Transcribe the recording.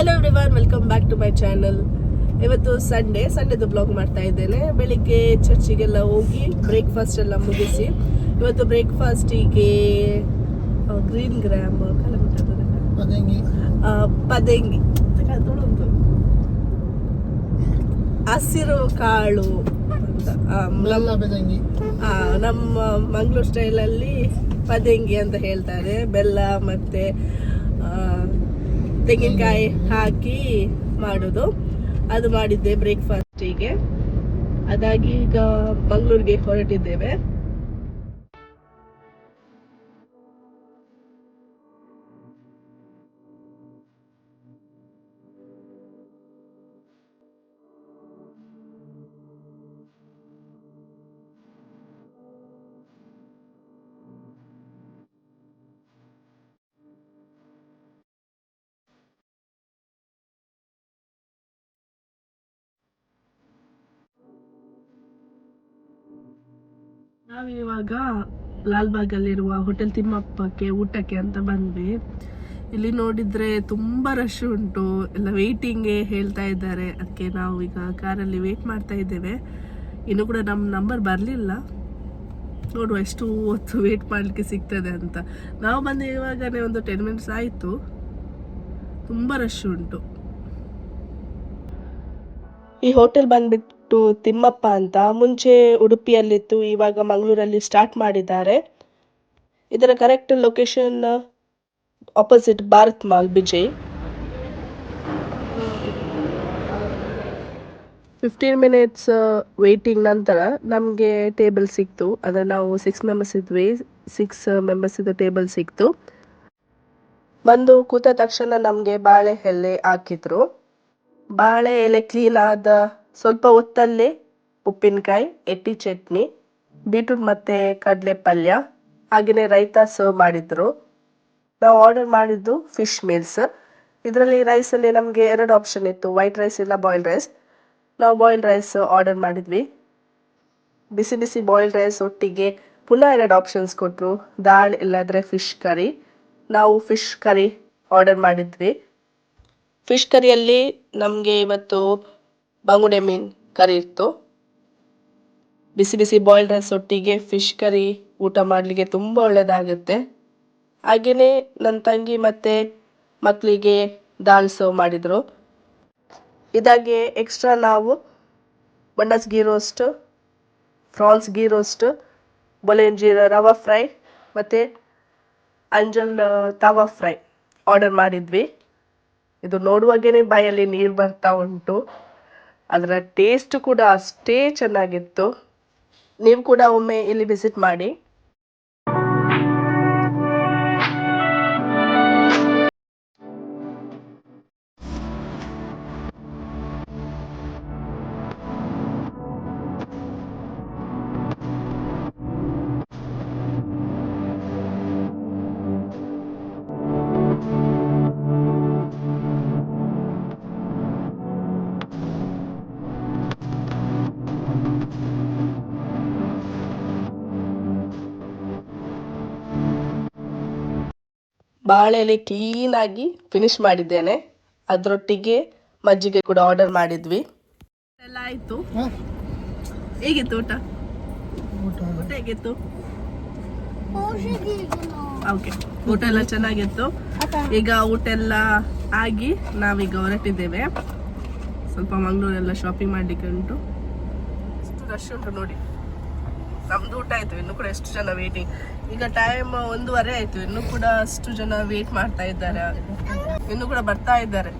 Hello everyone welcome back to my channel ಇವತ್ತು Sunday ಸಂಡೇದು blog ಮಾಡ್ತಾ ಇದ್ದೇನೆ. ಬೆಳಿಗ್ಗೆ ಚರ್ಚಿಗೆಲ್ಲ ಹೋಗಿ ಬ್ರೇಕ್ಫಾಸ್ಟ್ ಎಲ್ಲ ಮುಗಿಸಿ ಇವತ್ತು ಬ್ರೇಕ್ಫಾಸ್ಟಿಗೆ ಗ್ರೀನ್ ಗ್ರಾಮ್ ಪದಂಗಿ. ಹಸಿರು ಕಾಳು ನಮ್ಮ ಮಂಗಳೂರು ಸ್ಟೈಲಲ್ಲಿ ಪದಂಗಿ ಅಂತ ಹೇಳ್ತಾರೆ. ಬೆಲ್ಲ ಮತ್ತೆ ತೆಂಗಿನಕಾಯಿ ಹಾಕಿ ಮಾಡೋದು. ಅದು ಮಾಡಿದ್ದೆ ಬ್ರೇಕ್ಫಾಸ್ಟಿಗೆ ಅದಾಗಿ ಈಗ ಮಂಗಳೂರಿಗೆ ಹೊರಟಿದ್ದೇವೆ. ನಾವಿವಾಗ ಲಾಲ್ಬಾಗಲ್ಲಿರುವ ಹೋಟೆಲ್ ತಿಮ್ಮಪ್ಪಕ್ಕೆ ಊಟಕ್ಕೆ ಅಂತ ಬಂದ್ವಿ. ಇಲ್ಲಿ ನೋಡಿದ್ರೆ ತುಂಬಾ ರಶ್ ಉಂಟು. ಎಲ್ಲ ವೇಟಿಂಗ್ ಹೇಳ್ತಾ ಇದ್ದಾರೆ. ಅದಕ್ಕೆ ನಾವು ಈಗ ಕಾರಲ್ಲಿ ವೇಟ್ ಮಾಡ್ತಾ ಇದ್ದೇವೆ. ಇನ್ನು ಕೂಡ ನಮ್ಮ ನಂಬರ್ ಬರಲಿಲ್ಲ. ನೋಡುವ ಎಷ್ಟು ಹೊತ್ತು ವೇಟ್ ಮಾಡಲಿಕ್ಕೆ ಸಿಗ್ತದೆ ಅಂತ. ನಾವು ಬಂದು ಇವಾಗನೇ ಒಂದು ಟೆನ್ ಮಿನಿಟ್ಸ್ ಆಯಿತು. ತುಂಬ ರಶ್ ಉಂಟು. ಈ ಹೋಟೆಲ್ ಬಂದ್ಬಿಟ್ಟು ತಿಮ್ಮಪ್ಪ ಅಂತ ಮುಂಚೆ ಉಡುಪಿಯಲ್ಲಿತ್ತು, ಇವಾಗ ಮಂಗಳೂರಲ್ಲಿ ಸ್ಟಾರ್ಟ್ ಮಾಡಿದ್ದಾರೆ. ಇದರ correct location opposite Bharat mall Bejai fifteen minutes waiting ನಂತರ ನಮಗೆ ಟೇಬಲ್ ಸಿಕ್ತು. ಅಂದರೆ ನಾವು ಸಿಕ್ಸ್ ಮೆಂಬರ್ಸ್ ಇದ್ವಿ. ಸಿಕ್ಸ್ ಮೆಂಬರ್ಸ್ ಇದ್ದ ಟೇಬಲ್ ಸಿಕ್ತು. ಬಂದು ಕೂತ ತಕ್ಷಣ ನಮಗೆ ಬಾಳೆ ಎಲೆ ಹಾಕಿದ್ರು. ಬಾಳೆ ಎಲೆ ಕ್ಲೀನ್ ಆದ ಸ್ವಲ್ಪ ಹೊತ್ತಲ್ಲೇ ಉಪ್ಪಿನಕಾಯಿ, ಎಟ್ಟಿ ಚಟ್ನಿ, ಬೀಟ್ರೂಟ್ ಮತ್ತೆ ಕಡಲೆ ಪಲ್ಯ ಹಾಗೆಯೇ ರೈತ ಸರ್ವ್ ಮಾಡಿದ್ರು. ನಾವು ಆರ್ಡರ್ ಮಾಡಿದ್ದು ಫಿಶ್ ಮೀಲ್ಸ್ ಇದರಲ್ಲಿ ರೈಸಲ್ಲಿ ನಮಗೆ ಎರಡು ಆಪ್ಷನ್ ಇತ್ತು ವೈಟ್ ರೈಸ್ ಇಲ್ಲ ಬಾಯ್ಲ್ಡ್ ರೈಸ್ ನಾವು ಬಾಯ್ಲ್ಡ್ ರೈಸ್ ಆರ್ಡರ್ ಮಾಡಿದ್ವಿ. ಬಿಸಿ ಬಿಸಿ ಬಾಯ್ಲ್ಡ್ ರೈಸ್ ಒಟ್ಟಿಗೆ ಪುನಃ ಎರಡು ಆಪ್ಷನ್ಸ್ ಕೊಟ್ಟರು ದಾಲ್ ಇಲ್ಲಾಂದರೆ ಫಿಶ್ ಕರಿ ನಾವು ಫಿಶ್ ಕರಿ ಆರ್ಡರ್ ಮಾಡಿದ್ವಿ. ಫಿಶ್ ಕರಿಯಲ್ಲಿ ನಮಗೆ ಇವತ್ತು ಬಂಗುಡೆ ಮೀನ್ ಕರಿ ಇತ್ತು ಬಿಸಿ ಬಿಸಿ ಬಾಯ್ಲ್ಡ್ ರೈಸ್ ಒಟ್ಟಿಗೆ ಫಿಶ್ ಕರಿ ಊಟ ಮಾಡಲಿಕ್ಕೆ ತುಂಬ ಒಳ್ಳೆಯದಾಗುತ್ತೆ ಹಾಗೆಯೇ ನನ್ನ ತಂಗಿ ಮತ್ತು ಮಕ್ಕಳಿಗೆ ದಾಲ್ ಸರ್ವ್ ಮಾಡಿದರು. ಇದಾಗೆ ಎಕ್ಸ್ಟ್ರಾ ನಾವು ಬಂಡಸ್ ghee roast prawns ghee roast ಬೊಲೆಂಜಿ rava fry ಮತ್ತು ಅಂಜಲ್ ತವಾ ಫ್ರೈ ಆರ್ಡರ್ ಮಾಡಿದ್ವಿ. ಇದು ನೋಡುವಾಗೇ ಬಾಯಲ್ಲಿ ನೀರು ಬರ್ತಾ ಉಂಟು. ಅದರ ಟೇಸ್ಟ್ ಕೂಡ ಅಷ್ಟೇ ಚೆನ್ನಾಗಿತ್ತು. ನೀವು ಕೂಡ ಒಮ್ಮೆ ಇಲ್ಲಿ ವಿಸಿಟ್ ಮಾಡಿ. ಬಾಳೆಲೆ ಕ್ಲೀನಾಗಿ ಫಿನಿಶ್ ಮಾಡಿದ್ದೇನೆ. ಅದರೊಟ್ಟಿಗೆ ಮಜ್ಜಿಗೆ ಕೂಡ ಆರ್ಡರ್ ಮಾಡಿದ್ವಿ. ಎಲ್ಲ ಆಯಿತು? ಹೇಗಿತ್ತು ಊಟ? ಊಟ ಹೇಗಿತ್ತು? ಓಕೆ ಊಟ ಎಲ್ಲ ಚೆನ್ನಾಗಿತ್ತು. ಈಗ ಊಟ ಎಲ್ಲ ಆಗಿ ನಾವೀಗ ಹೊರಟಿದ್ದೇವೆ. ಸ್ವಲ್ಪ ಮಂಗಳೂರೆಲ್ಲ ಶಾಪಿಂಗ್ ಮಾಡಲಿಕ್ಕೆ ಉಂಟು. ರಶ್ ಉಂಟು ನೋಡಿ. ನಮ್ದು ಊಟ ಆಯ್ತು, ಇನ್ನು ಕೂಡ ಎಷ್ಟು ಜನ ವೇಟಿಂಗ್ ಈಗ ಟೈಮ್ ಒಂದೂವರೆ ಆಯ್ತು, ಇನ್ನು ಕೂಡ ಅಷ್ಟು ಜನ ವೇಟ್ ಮಾಡ್ತಾ ಇದ್ದಾರೆ. ಇನ್ನು ಕೂಡ ಬರ್ತಾ ಇದ್ದಾರೆ.